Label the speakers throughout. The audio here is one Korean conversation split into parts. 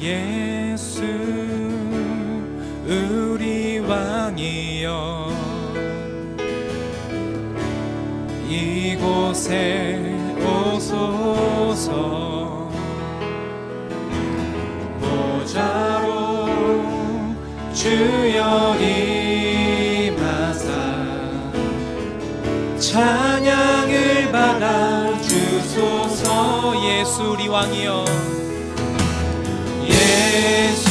Speaker 1: 예수 우리 왕이여. 이곳에 오소서. 보좌로 주여 임하사. 찬양을 받아 주소서 예수 우리 왕이여 예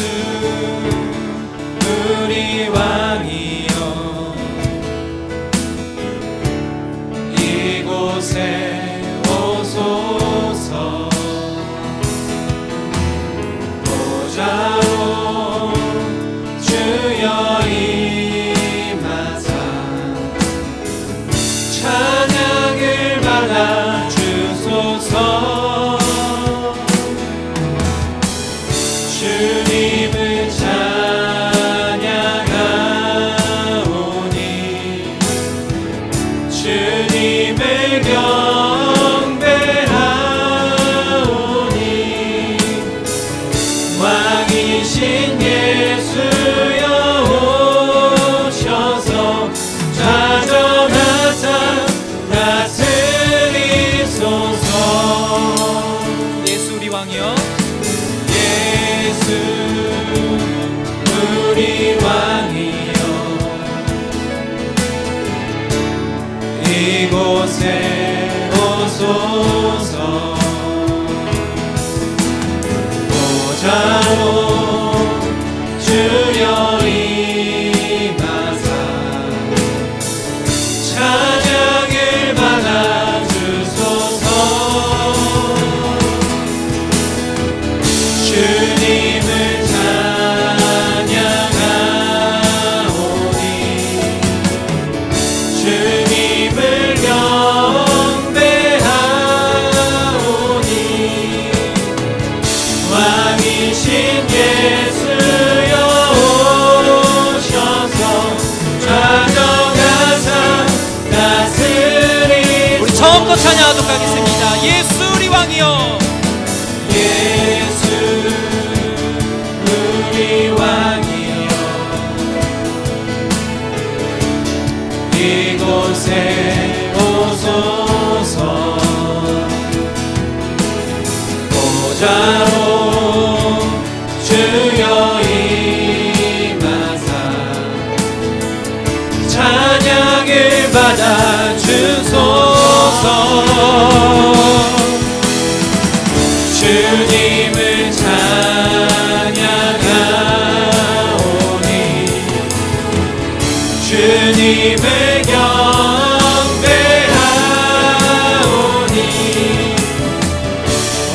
Speaker 1: 이곳에
Speaker 2: 처음부터 찬양하도록 하겠습니다. 예수 우리 왕이여.
Speaker 1: 예수 우리 왕이여. 이곳에 오소서. 보좌로 주여 임하사. 찬양을 받아 주소서 주님을 찬양하오니 주님을 경배하오니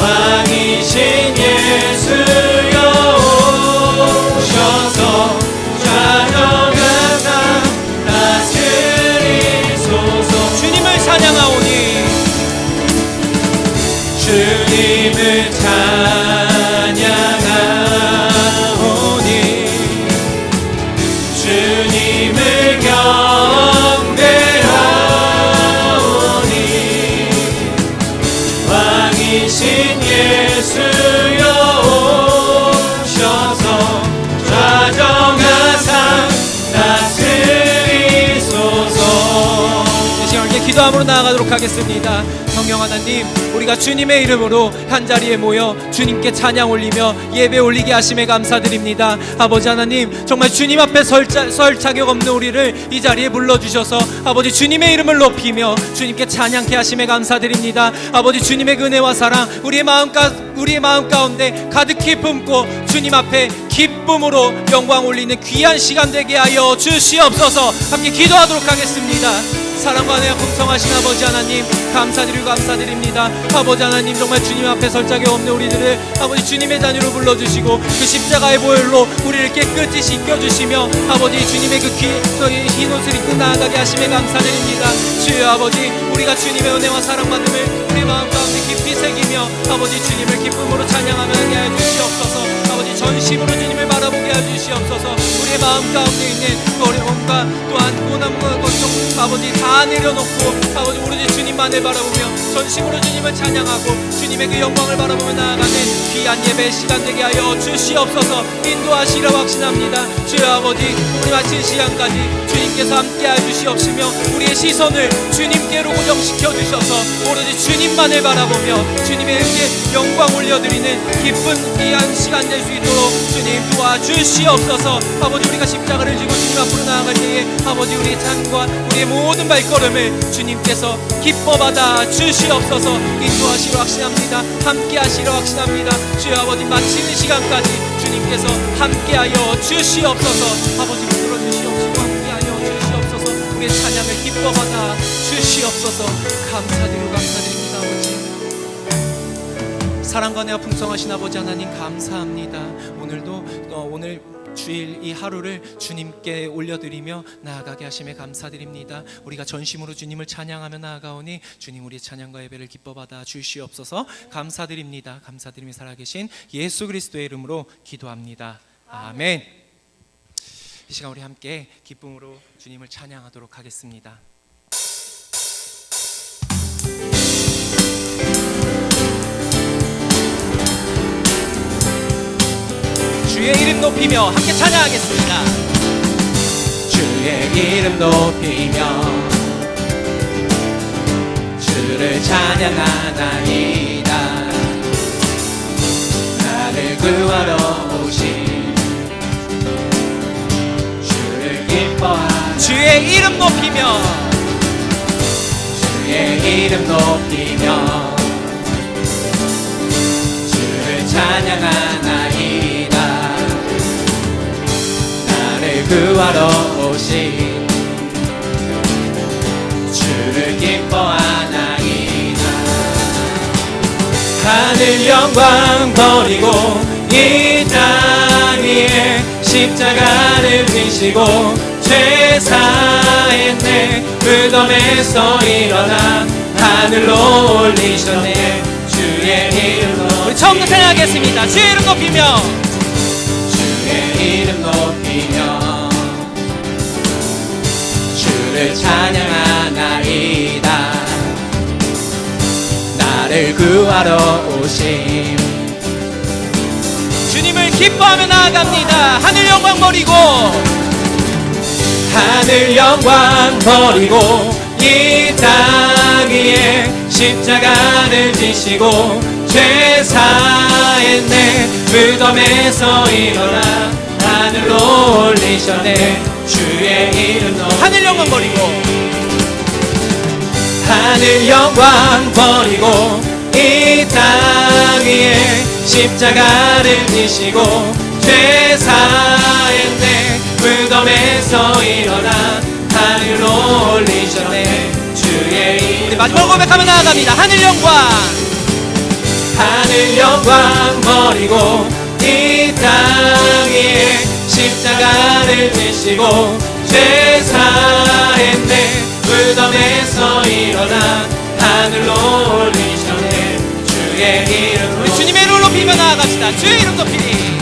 Speaker 1: 왕이신 예수
Speaker 2: 나아가도록 하겠습니다. 성령 하나님, 우리가 주님의 이름으로 한 자리에 모여 주님께 찬양 올리며 예배 올리게 하심에 감사드립니다. 아버지 하나님, 정말 주님 앞에 설, 자, 설 자격 없는 우리를 이 자리에 불러주셔서 아버지 주님의 이름을 높이며 주님께 찬양케 하심에 감사드립니다. 아버지 주님의 은혜와 사랑 우리의 마음 가 우리의 마음 가운데 가득히 품고 주님 앞에 기쁨으로 영광 올리는 귀한 시간 되게 하여 주시옵소서. 함께 기도하도록 하겠습니다. 사랑과 은혜와 풍성하신 아버지 하나님 감사드리고 감사드립니다. 아버지 하나님 정말 주님 앞에 설자기 없는 우리들을 아버지 주님의 자녀로 불러주시고 그 십자가의 보혈로 우리를 깨끗이 씻겨주시며 아버지 주님의 그 귀, 흰 옷을 입고 나아가게 하심에 감사드립니다. 주여 아버지 우리가 주님의 은혜와 사랑 받음을 우리 마음 가운데 깊이 새기며 아버지 주님을 기쁨으로 찬양하며 하게 하여 주시옵소서. 아버지 전심으로 주님을 바라보게 하여 주시옵소서 마음 가운데 있는 어려움과 또한 고난과 걱정
Speaker 1: 아버지 다 내려놓고 아버지 오로지 주님만을 바라보며 전심으로 주님을 찬양하고 주님의 그 영광을 바라보며 나아가는 귀한 예배 시간 되게 하여 주시옵소서. 인도하시려 확신합니다. 주여 아버지 우리 마친 시간까지 주님께서 함께하여 주시옵시며 우리의 시선을 주님께로 고정시켜 주셔서 오로지 주님만을 바라보며 주님의 은혜 영광 올려드리는 기쁜 귀한 시간 될 수 있도록 주님 도와주시옵소서. 아버지 우리가 십자가를 지고 주님 앞으로 나아갈 때에 아버지 우리의 삶과 우리의 모든 발걸음을 주님께서 기뻐 받아 주시옵소서. 인도하시러 확신합니다. 함께 하시러 확신합니다. 주여 아버지 마치는 시간까지 주님께서 함께하여 주시옵소서. 아버지 붙들어 주시옵시고 함께하여 주시옵소서. 우리의 찬양을 기뻐 받아 주시옵소서. 감사드리고 감사드립니다 아버지. 사랑과 내가 풍성하신 아버지 하나님 감사합니다. 오늘도 어, 오늘 주일 이 하루를 주님께 올려드리며 나아가게 하심에 감사드립니다. 우리가 전심으로 주님을 찬양하며 나아가오니 주님 우리의 찬양과 예배를 기뻐 받아 주시옵소서 감사드립니다. 감사드리며 살아계신 예수 그리스도의 이름으로 기도합니다. 아멘. 이 시간 우리 함께 기쁨으로 주님을 찬양하도록 하겠습니다. 주의 이름 높이며 함께 찬양하겠습니다. 주의 이름 높이며 주를 찬양하나이다. 나를 구하러 오신 주를 기뻐하나 주의 이름 높이며 주의 이름 높이며 주를 찬양하나 구하러 오신 주를 기뻐하나이다 하늘 영광 버리고 이 땅 위에 십자가를 지시고 죄 사했네 무덤에서 일어나 하늘로 올리셨네. 주의 이름으로 우리 처음부터 생각하겠습니다. 주의 이름 높이며. 주의 이름 높이며 주를 찬양하나이다. 나를 구하러 오심. 주님을 기뻐하며 나아갑니다. 하늘 영광 버리고. 하늘 영광 버리고 이 땅 위에 십자가를 지시고 죄 사했네 무덤에서 일어나 하늘로 올리셨네 주의 이름 높이 하늘 영광 버리고. 하늘 영광 버리고 이 땅 위에 십자가를 지시고 죄 사했네. 무덤에서 일어나 하늘로 올리셨네. 주의 이름 우리 마지막 고백하며 나아갑니다. 하늘 영광. 하늘 영광 버리고 이 땅 위에 십자가를 지시고 죄 사했네. 무덤에서 일어나 하늘로 올리셨네. 주의 이름 우리 주님의 이름 높이며 나아갑시다. 주의 이름 높이니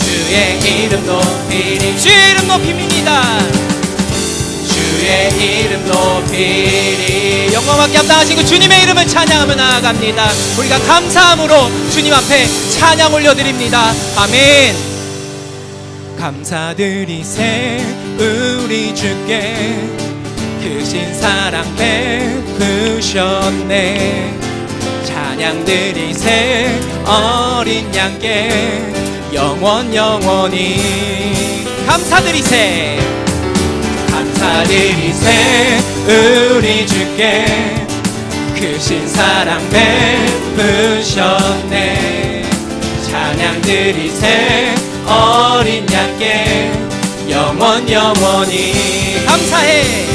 Speaker 1: 주의 이름 높이니 주의 이름 높입니다. 주의 이름 높이니 영광받게 합당하시고 주님의 이름을 찬양하며 나아갑니다. 우리가 감사함으로 주님 앞에 찬양 올려드립니다. 아멘 감사드리세. 우리 주께 크신 사랑 베푸셨네. 찬양 드리세. 어린 양께 영원 영원히 감사드리세. 감사드리세. 우리 주께 크신 사랑 베푸셨네. 찬양 드리세 어린 양께 영원 영원히. 감사해.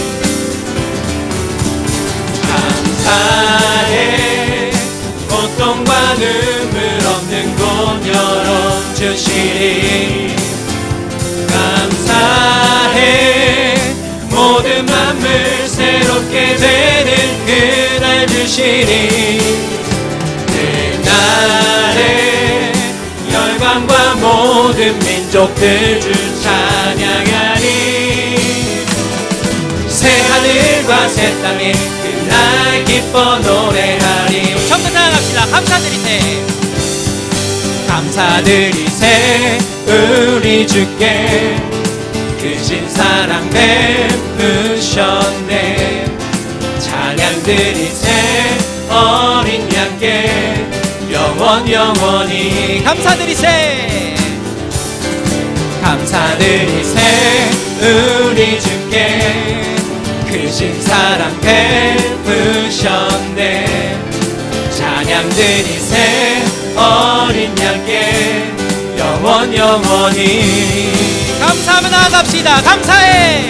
Speaker 1: 감사해. 고통과 눈물 없는 곳 열어주시리. 감사해. 모든 만물 새롭게 되는 그날 주시니 모든 민족들 주 찬양하니 새 하늘 새 땅에 그날 기뻐 노래하리
Speaker 2: 처음부터 나갑시다. 감사드리세
Speaker 1: 감사드리세 우리 주께 크신 사랑 베푸셨네. 찬양드리세 어린 양께 영원 영원히
Speaker 2: 감사드리세
Speaker 1: 감사드리 세 우리 주께 크신 사랑 베푸셨네. 찬양드리 세 어린 양께 영원 영원히.
Speaker 2: 감사하며 나아갑시다. 감사해.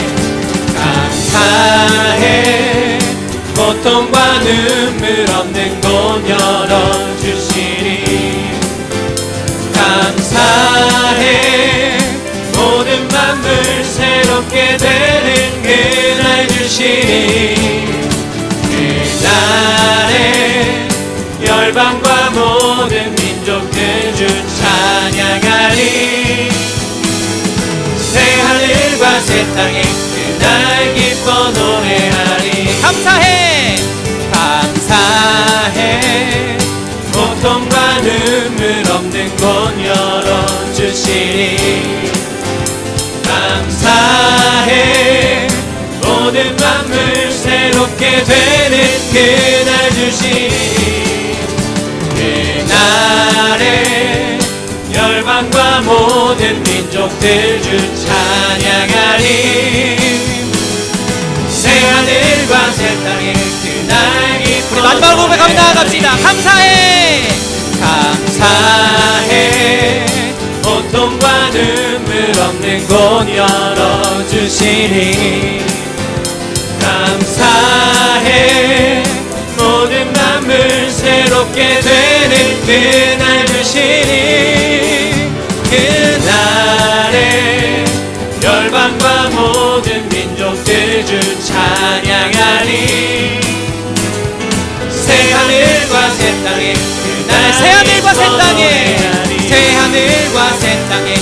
Speaker 1: 감사해. 고통과 눈물 없는 곳 열어주시니 감사해 만물 새롭게 되는 그날 주시니 그날에 열방과 모든 민족들 주 찬양하리. 새 하늘과 새 땅에 그날 기뻐 노래하리.
Speaker 2: 감사해.
Speaker 1: 감사해. 고통과 눈물 없는 곳 열어 그날 주시니 그날에 열방과 모든 민족들 주 찬양하리. 새하늘과 새 땅에 그날
Speaker 2: 우리 마지막 고백하며 나아갑시다. 감사해.
Speaker 1: 감사해. 고통과 눈물 없는 곳 열어주시니. 감사해 새롭게 되는 그날 주시니 그날에 열방과 모든 민족들 주 찬양하리 새하늘과 새 땅에 그날
Speaker 2: 새하늘과 새 땅에. 새하늘과 새 땅에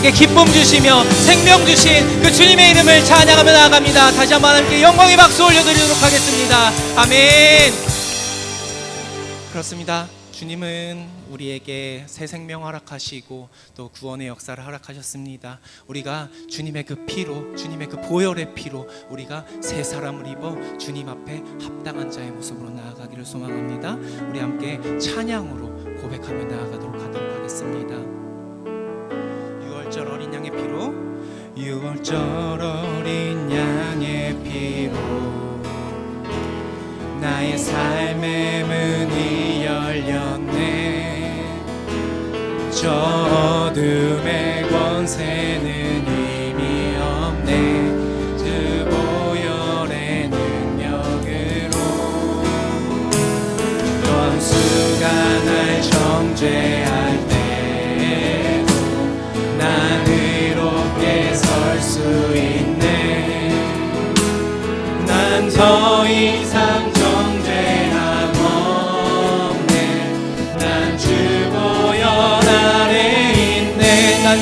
Speaker 2: 우리에게 기쁨 주시며 생명 주신 그 주님의 이름을 찬양하며 나아갑니다 다시 한번 함께 영광의 박수 올려드리도록 하겠습니다 아멘 그렇습니다 주님은 우리에게 새 생명 허락하시고 또 구원의 역사를 허락하셨습니다. 우리가 주님의 그 피로, 주님의 그 보혈의 피로 우리가 새 사람을 입어 주님 앞에 합당한 자의 모습으로 나아가기를 소망합니다. 우리 함께 찬양으로 고백하며 나아가도록 하도록 하겠습니다. 6월절 어린 양의 피로 나의 삶의 문이 열렸네. 저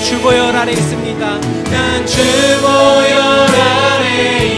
Speaker 2: 주보혈 아래 있습니다. 난 주보혈 아래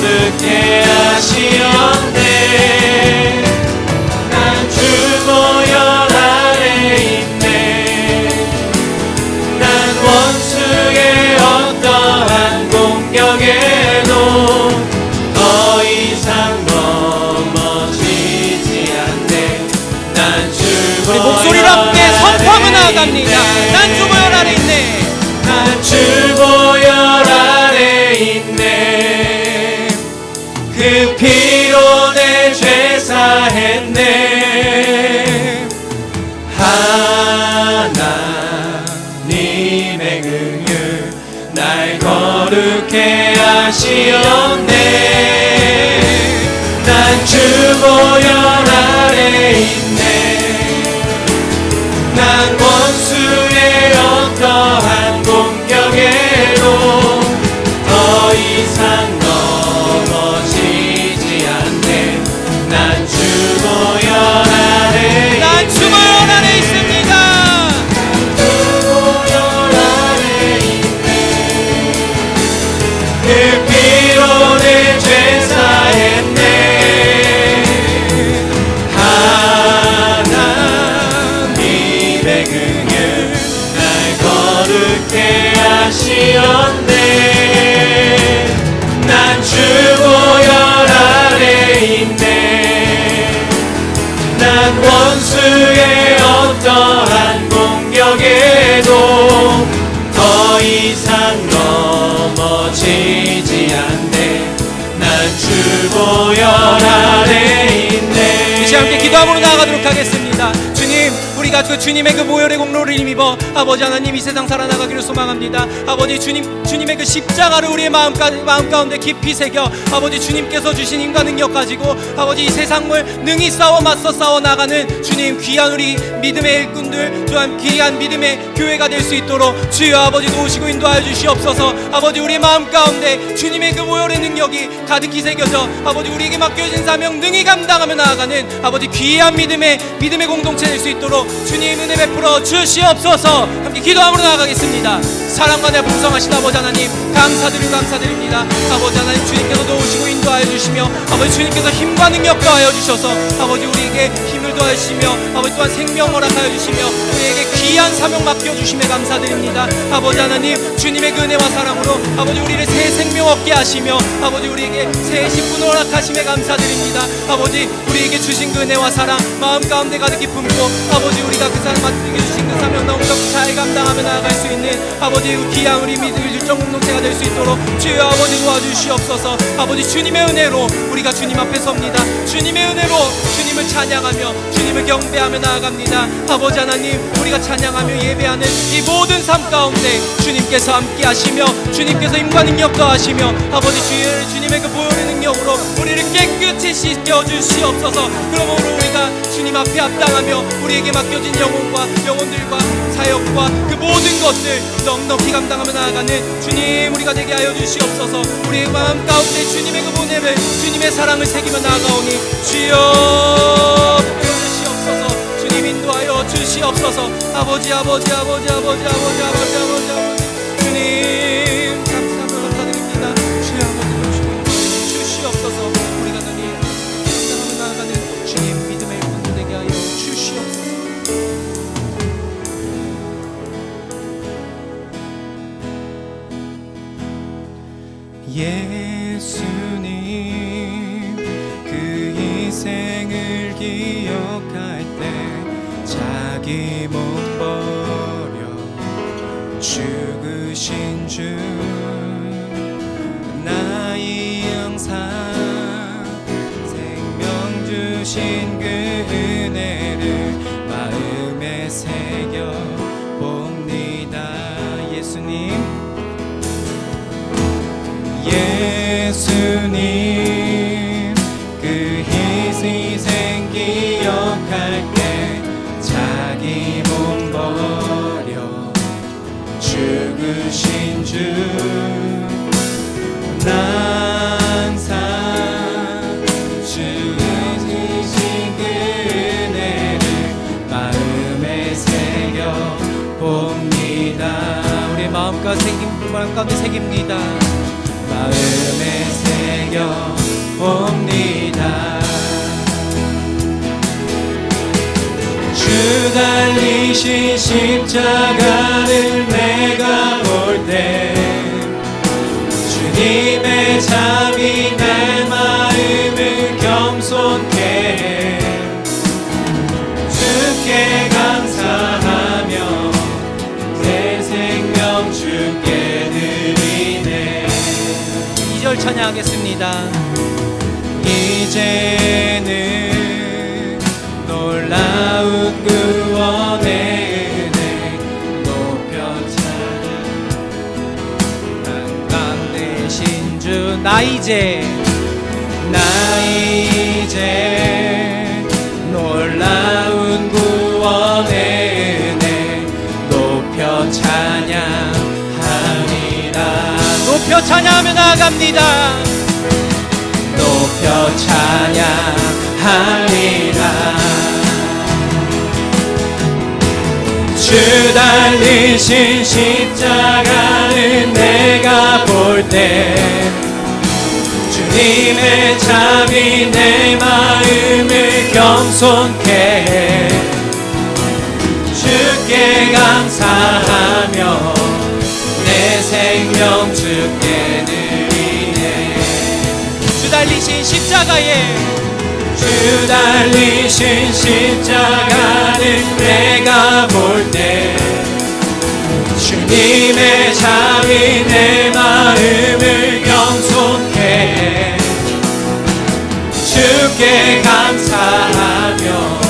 Speaker 2: 거듭게 하시오 day. 난 원수의 어떠한 공격에도 더 이상 넘어지지 않네 난 주보혈 아래 있네 이제 함께 기도함으로 나아가도록 하겠습니다. 우리가 그 주님의 그 보혈의 공로를 힘입어 아버지 하나님 이 세상 살아나가기를 소망합니다. 아버지 주님, 주님의 그 십자가를 우리의 마음, 가, 마음 가운데 깊이 새겨 아버지 주님께서 주신 인간 능력 가지고 아버지 이 세상을 능히 싸워 맞서 싸워 나가는 주님 귀한 우리 믿음의 일꾼들 또한 귀한 믿음의 교회가 될 수 있도록 주여 아버지 도우시고 인도하여 주시옵소서 아버지 우리의 마음 가운데 주님의 그 보혈의 능력이 가득히 새겨져 아버지 우리에게 맡겨진 사명 능히 감당하며 나아가는 아버지 귀한 믿음의 믿음의 공동체 될 수 있도록 주님 은혜 베풀어 주시옵소서. 함께 기도함으로 나아가겠습니다. 사랑과 내 풍성하신 아버지 하나님 감사드리고 감사드립니다. 아버지 하나님 주님께서 도우시고 인도하여 주시며 아버지 주님께서 힘과 능력 더하여 주셔서 아버지 우리에게 힘 주시며 아버지 또한 생명 허락하여 주시며 우리에게 귀한 사명 맡겨주심에 감사드립니다. 아버지 하나님 주님의 그 은혜와 사랑으로 아버지 우리를 새 생명 얻게 하시며 아버지 우리에게 새 식분 허락하심에 감사드립니다. 아버지 우리에게 주신 그 은혜와 사랑 마음 가운데 가득히 품고 아버지 우리가 그 사랑 맡게 주신 그 사명 너무도 잘 감당하며 나아갈 수 있는 아버지 귀한 우리 믿음 일정 공동체가 될 수 있도록 주여 아버지 도와주시옵소서. 아버지 주님의 은혜로 우리가 주님 앞에 섭니다. 주님의 은혜로 주님 을 찬양하며 주님을 경배하며 나아갑니다. 아버지 하나님 우리가 찬양하며 예배하는 이 모든 삶 가운데 주님께서 함께 하시며 주님께서 임과 능력 더하시며 아버지 주의 주님의 그 보혈의 능력으로 우리를 깨끗이 씻겨 주시옵소서. 그러므로 우리가 주님 앞에 합당하며 우리에게 맡겨진 영혼과 영혼들과 사역과 그 모든 것들 넉넉히 감당하며 나아가는 주님 우리가 되게 하여 주시옵소서. 우리의 마음 가운데 주님의 그 보냄을 주님의 사랑을 새기며 나아가오니 주여 주시옵소서. 주님 인도하여 주시옵소서. 아버지 아버지 아버지 아버지 아버지 아버지 아버지
Speaker 1: 예수님 그 희생을 기억할 때 자기 몸 버려 죽으신 주 마음 가운데 새깁니다. 마음에 새겨 봅니다. 주 달리신 십자가를 내가 볼 때 주님의 잠이 내마 찬양하겠습니다. 이제는 놀라운 구원의 주나 이제 나아갑니다 높여 찬양하리라 주 달리신 십자가는 내가 볼 때 주님의 잠이 내 마음을 겸손케 해. 주께 감사하며 내 생명 주께 달리신 십자가에 주 달리신 십자가는 내가 볼 때 주님의 잠이 내 마음을 겸손케 해. 주께 감사하며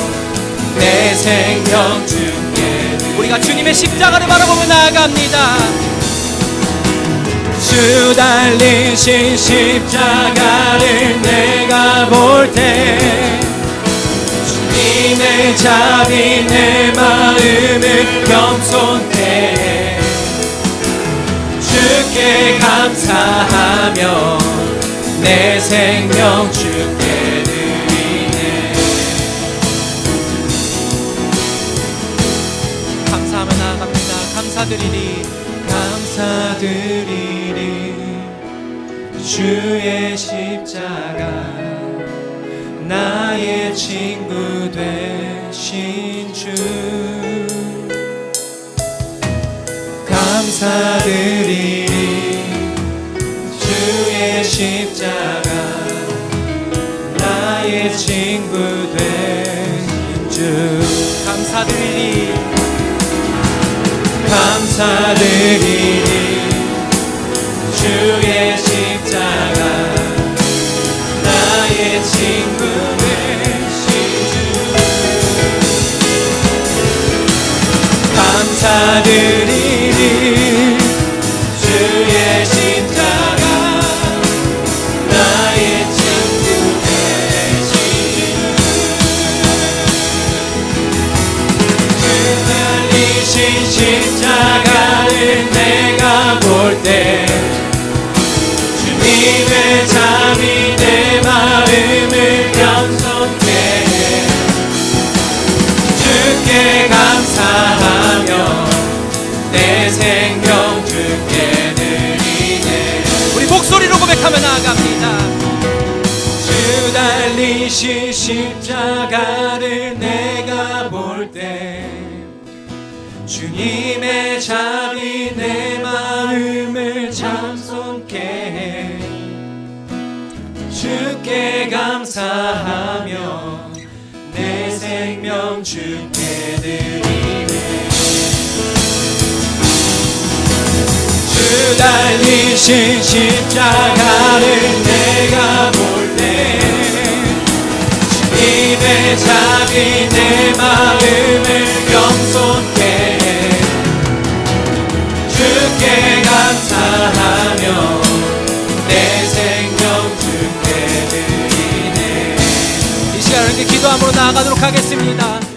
Speaker 1: 내 생명 주께 우리가 주님의 십자가를 바라보며 나아갑니다 주 달리신 십자가를 내가 볼 때 주님의 자비 내 마음을 겸손케 해. 주께 감사하며 내 생명 주께 드리네. 감사하며 나아갑니다. 감사드리리. 감사드리리 주의 십자가 나의 친구 되신 주. 감사드리리 주의 십자가 나의 친구 되신 주. 감사드리리. 감사드리리 사드 당신 십자가를 내가 볼 때 주님의 자비 내 마음을 참선케 해. 주께 감사하며 내 생명 주께 드리네. 주 달리신 십자가를 내가 볼때 입에 잡이 내 마음을 겸손케 해 주께 감사하며 내 생명 주께 드리네
Speaker 2: 이 시간 함께 기도 함으로 나아가도록 하겠습니다.